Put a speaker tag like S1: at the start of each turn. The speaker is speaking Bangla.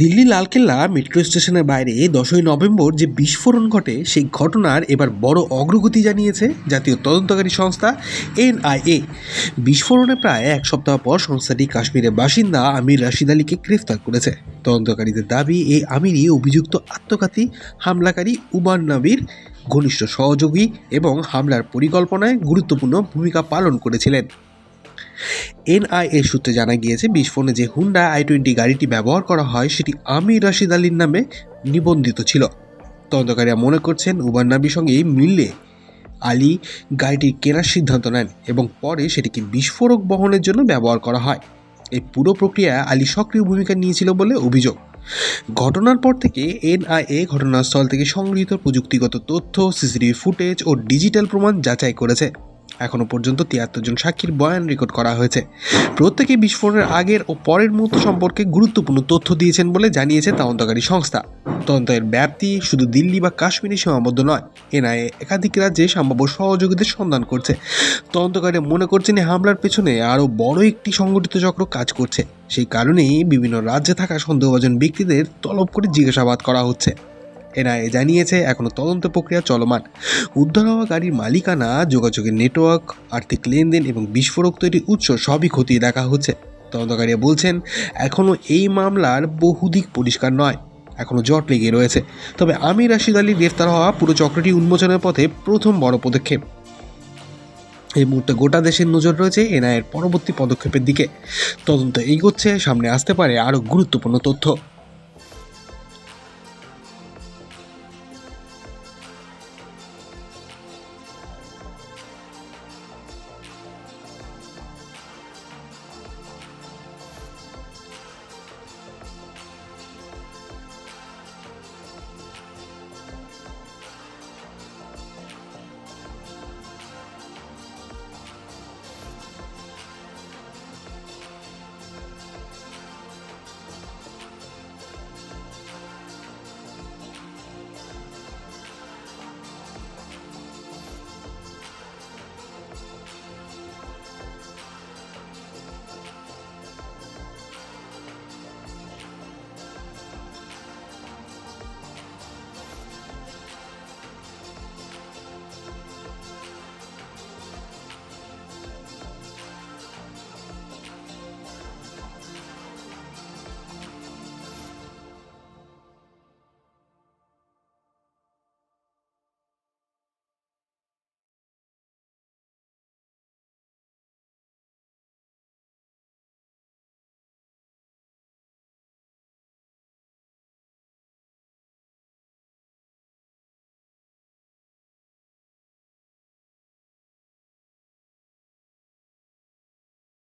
S1: দিল্লি লালকেল্লা মেট্রো স্টেশনের বাইরে দশই নভেম্বর যে বিস্ফোরণ ঘটে, সেই ঘটনার এবার বড় অগ্রগতি জানিয়েছে জাতীয় তদন্তকারী সংস্থা এনআইএ। বিস্ফোরণে প্রায় এক সপ্তাহ পর সংস্থাটি কাশ্মীরের বাসিন্দা আমির রাশিদ আলীকে গ্রেফতার করেছে। তদন্তকারীদের দাবি এই আমিরই অভিযুক্ত আত্মঘাতী হামলাকারী উবার নাবির ঘনিষ্ঠ সহযোগী এবং হামলার পরিকল্পনায় গুরুত্বপূর্ণ ভূমিকা পালন করেছিলেন। এনআইএ সূত্রে জানা গিয়েছে, বিস্ফোরণে যে হুন্ডা আই টোয়েন্টি গাড়িটি ব্যবহার করা হয়, সেটি আমির রাশিদ আলীর নামে নিবন্ধিত ছিল। তদন্তকারীরা মনে করছেন, উবার নাবির সঙ্গে মিললে আলী গাড়িটি কেনার সিদ্ধান্ত নেন এবং পরে সেটিকে বিস্ফোরক বহনের জন্য ব্যবহার করা হয়। এই পুরো প্রক্রিয়ায় আলী সক্রিয় ভূমিকা নিয়েছিল বলে অভিযোগ। ঘটনার পর থেকে এনআইএ ঘটনাস্থল থেকে সংগৃহীত প্রযুক্তিগত তথ্য, সিসিটিভি ফুটেজ ও ডিজিটাল প্রমাণ যাচাই করেছে। এখনও পর্যন্ত তিয়াত্তর জন সাক্ষীর বয়ান রেকর্ড করা হয়েছে। প্রত্যেকে বিস্ফোরণের আগের ও পরের মুহূর্ত সম্পর্কে গুরুত্বপূর্ণ তথ্য দিয়েছেন বলে জানিয়েছে তদন্তকারী সংস্থা। তদন্তের ব্যাপ্তি শুধু দিল্লি বা কাশ্মীরে সীমাবদ্ধ নয়, এনআইএ একাধিক রাজ্যে সম্ভাব্য সহযোগীদের সন্ধান করছে। তদন্তকারী মনে করছেন এই হামলার পেছনে আরও বড় একটি সংগঠিত চক্র কাজ করছে। সেই কারণেই বিভিন্ন রাজ্যে থাকা সন্দেহভাজন ব্যক্তিদের তলব করে জিজ্ঞাসাবাদ করা হচ্ছে। এনআইএ জানিয়েছে এখনও তদন্ত প্রক্রিয়া চলমান। উদ্ধার হওয়া গাড়ির মালিকানা, যোগাযোগের নেটওয়ার্ক, আর্থিক লেনদেন এবং বিস্ফোরক তৈরির উৎস সবই খতিয়ে দেখা হচ্ছে। তদন্তকারীরা বলছেন এখনও এই মামলার বহুদিক পরিষ্কার নয় এখনও জট লেগে রয়েছে। তবে আমির রাশিদ আলী গ্রেফতার হওয়া পুরো চক্রটি উন্মোচনের পথে প্রথম বড় পদক্ষেপ। এই মুহূর্তে গোটা দেশের নজর রয়েছে এনআইয়ের পরবর্তী পদক্ষেপের দিকে। তদন্ত এগোচ্ছে, সামনে আসতে পারে আরও গুরুত্বপূর্ণ তথ্য।